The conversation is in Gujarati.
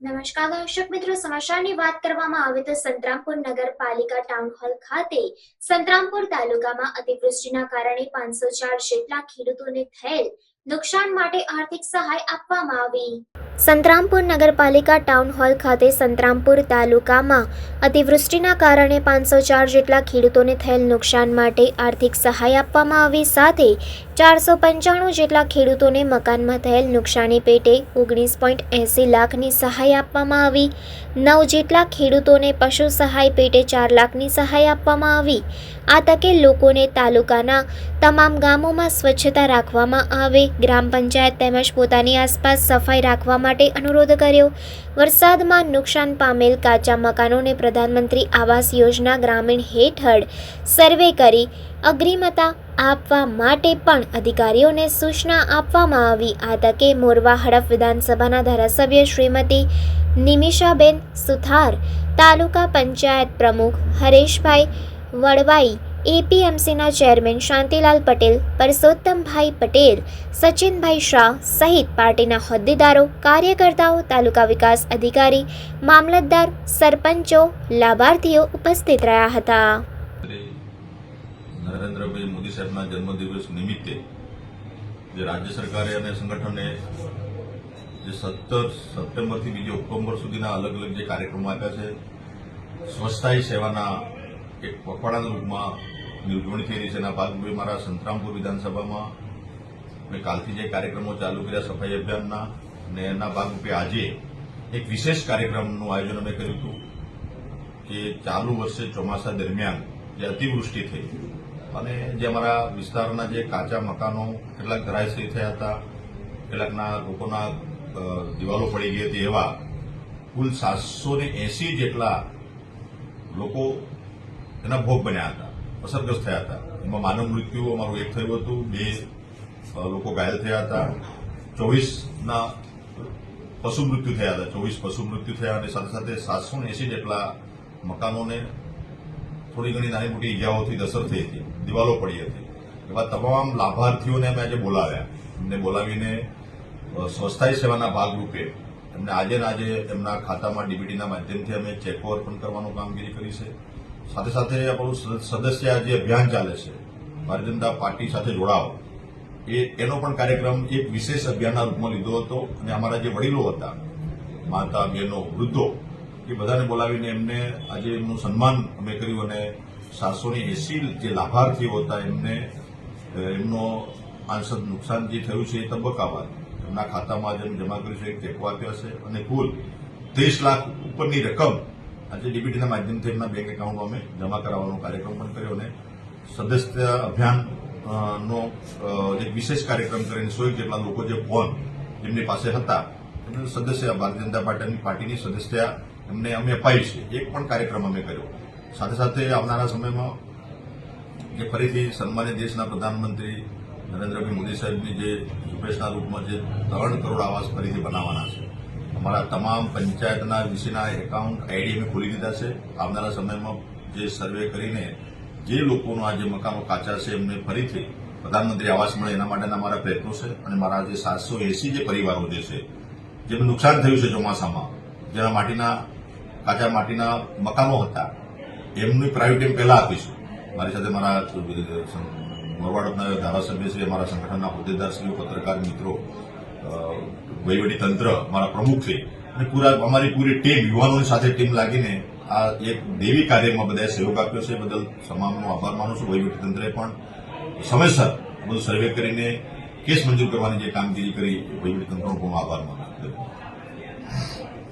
નમસ્કાર દર્શક મિત્રો, સમાચારની વાત કરવામાં આવે તો સંતરામપુર નગરપાલિકા ટાઉન હોલ ખાતે સંતરામપુર તાલુકામાં અતિવૃષ્ટિના કારણે પાંચસો ચાર જેટલા ખેડૂતોને થયેલ નુકસાન માટે આર્થિક સહાય આપવામાં આવી. સંતરામપુર નગરપાલિકા ટાઉન હોલ ખાતે સંતરામપુર તાલુકામાં અતિવૃષ્ટિના કારણે પાંચસો ચાર જેટલા ખેડૂતોને થયેલ નુકસાન માટે આર્થિક સહાય આપવામાં આવી સાથે ચારસો પંચાણું જેટલા ખેડૂતોને મકાનમાં થયેલ નુકસાની પેટે ઓગણીસ પોઈન્ટ એંસી લાખની સહાય આપવામાં આવી. નવ જેટલા ખેડૂતોને પશુ સહાય પેટે ચાર લાખની સહાય આપવામાં આવી. આ તકે લોકોને તાલુકાના તમામ ગામોમાં સ્વચ્છતા રાખવામાં આવે. ગ્રામ પંચાયત તેમજ પોતાની આસપાસ સફાઈ રાખવા માટે અનુરોધ કર્યો. વરસાદમાં નુકસાન પામેલ કાચા મકાનોને પ્રધાનમંત્રી આવાસ યોજના ગ્રામીણ હેઠળ સર્વે કરી અગ્રિમતા આપવા માટે પણ અધિકારીઓને સૂચના આપવામાં આવી. આ તકે મોરવા હડફ વિધાનસભાના ધારાસભ્ય શ્રીમતી નિમિષાબેન સુથાર, તાલુકા પંચાયત પ્રમુખ હરેશભાઈ વડવાઈ એપીએમસીના ચેરમેન શાંતિલાલ પટેલ, પરસોત્તમભાઈ પટેલ, સચિનભાઈ શાહ સહિત પાર્ટીના હોદ્દેદારો, કાર્યકર્તાઓ, તાલુકા વિકાસ અધિકારી, મામલતદાર, સરપંચો, લાભાર્થીઓ ઉપસ્થિત રહ્યા હતા. નરેન્દ્રભાઈ મોદી સાહેબના જન્મદિવસ નિમિત્તે જે રાજ્ય સરકારે અને સંગઠને જે સત્તર સપ્ટેમ્બરથી બીજી ઓક્ટોબર સુધીના અલગ અલગ જે કાર્યક્રમો આપ્યા છે સ્વચ્છતા સેવાના એક પખવાડાના રૂપમાં ની થઈ રહી છે એના ભાગરૂપે મારા સંતરામપુર વિધાનસભામાં. મેં કાલથી જે કાર્યક્રમો ચાલુ કર્યા સફાઈ અભિયાનના અને એના ભાગરૂપે આજે એક વિશેષ કાર્યક્રમનું આયોજન અમે કર્યું હતું કે ચાલુ વર્ષે ચોમાસા દરમિયાન જે અતિવૃષ્ટિ થઈ અને જે અમારા વિસ્તારના જે કાચા મકાનો કેટલાક ધરાશયી થયા હતા, કેટલાકના લોકોના દિવાલો પડી ગઈ હતી એવા કુલ સાતસો ને જેટલા લોકો એના ભોગ બન્યા હતા. અસરગ્રસ્ત થયા હતા. એમાં માનવ મૃત્યુ અમારું એક થયું હતું, બે લોકો ઘાયલ થયા હતા. ચોવીસના પશુ મૃત્યુ થયા હતા. ચોવીસ પશુ મૃત્યુ થયા અને સાથે સાથે સાતસો એંસી જેટલા મકાનોને થોડી ઘણી નાની મોટી ઈજાઓથી અસર થઈ હતી. દિવાલો પડી હતી. એવા તમામ લાભાર્થીઓને અમે આજે બોલાવ્યા. એમને બોલાવીને સ્વસ્થાયી સેવાના ભાગરૂપે એમને આજે આજે એમના ખાતામાં ડીબીટીના માધ્યમથી અમે ચેક ઓવર પણ કરવાનું કામગીરી કરી છે. સાથે સાથે આપણું સદસ્ય જે અભિયાન ચાલે છે, ભારતીય જનતા પાર્ટી સાથે જોડાઓ એ, એનો પણ કાર્યક્રમ એક વિશેષ અભિયાનના રૂપમાં લીધો હતો અને અમારા જે વડીલો હતા, માતા, બહેનો, વૃદ્ધો, એ બધાને બોલાવીને એમને આજે એમનું સન્માન અમે કર્યું અને સાતસો ની એસી જે લાભાર્થીઓ હતા એમને એમનો આંશક નુકસાન જે થયું છે એ તબક્કાવાર એમના ખાતામાં આજે જમા કર્યું છે, એક આપ્યો છે અને કુલ ત્રીસ લાખ ઉપરની રકમ આજે ડીબીટીના માધ્યમથી એમના બેંક એકાઉન્ટમાં અમે જમા કરાવવાનો કાર્યક્રમ પણ કર્યો અને સદસ્ય અભિયાન નો એક વિશેષ કાર્યક્રમ કરીને સો જેટલા લોકો જે ફોન એમની પાસે હતા, એમને સદસ્ય ભારતીય જનતા પાર્ટીની પાર્ટીની સદસ્ય એમને અમે અપાઈ છે. એક પણ કાર્યક્રમ અમે કર્યો. સાથે સાથે આવનારા સમયમાં જે ફરીથી સન્માન્ય દેશના પ્રધાનમંત્રી નરેન્દ્રભાઈ મોદી સાહેબની જે ઝુંબેશના રૂપમાં જે ત્રણ કરોડ આવાસ ફરીથી બનાવવાના છે. અમારા તમામ પંચાયતના વિશેના એકાઉન્ટ આઈડી અમે ખોલી દીધા છે. આવનારા સમયમાં જે સર્વે કરીને જે લોકોનો જે મકાનો કાચા છે એમને ફરીથી પ્રધાનમંત્રી આવાસ મળે એના માટેના મારા પ્રયત્નો છે અને મારા જે સાતસો એસી જે પરિવારો જે છે જેમને નુકસાન થયું છે ચોમાસામાં, જેના માટીના, કાચા માટીના મકાનો હતા, એમની પ્રાયોરિટી પહેલા આપીશું મારી સાથે મારા મોરવાડના ધારાસભ્ય છે મારા સંગઠનના હોદ્દેદારશ્રીઓ પત્રકાર મિત્રો. તંત્ર મારા પ્રમુખ અને પૂરા અમારી પૂરી ટીમ યુવાનોની સાથે ટીમ લાગીને આ એક દેવી કાર્યમાં બધાએ સહયોગ આપ્યો છે. બદલ તમામનો આભાર માનું છું. વહીવટી તંત્રે પણ સમયસર બધું સર્વે કરીને કેસ મંજૂર કરવાની જે કામગીરી કરી વહીવટી તંત્રનો પણ આભાર માનું છું.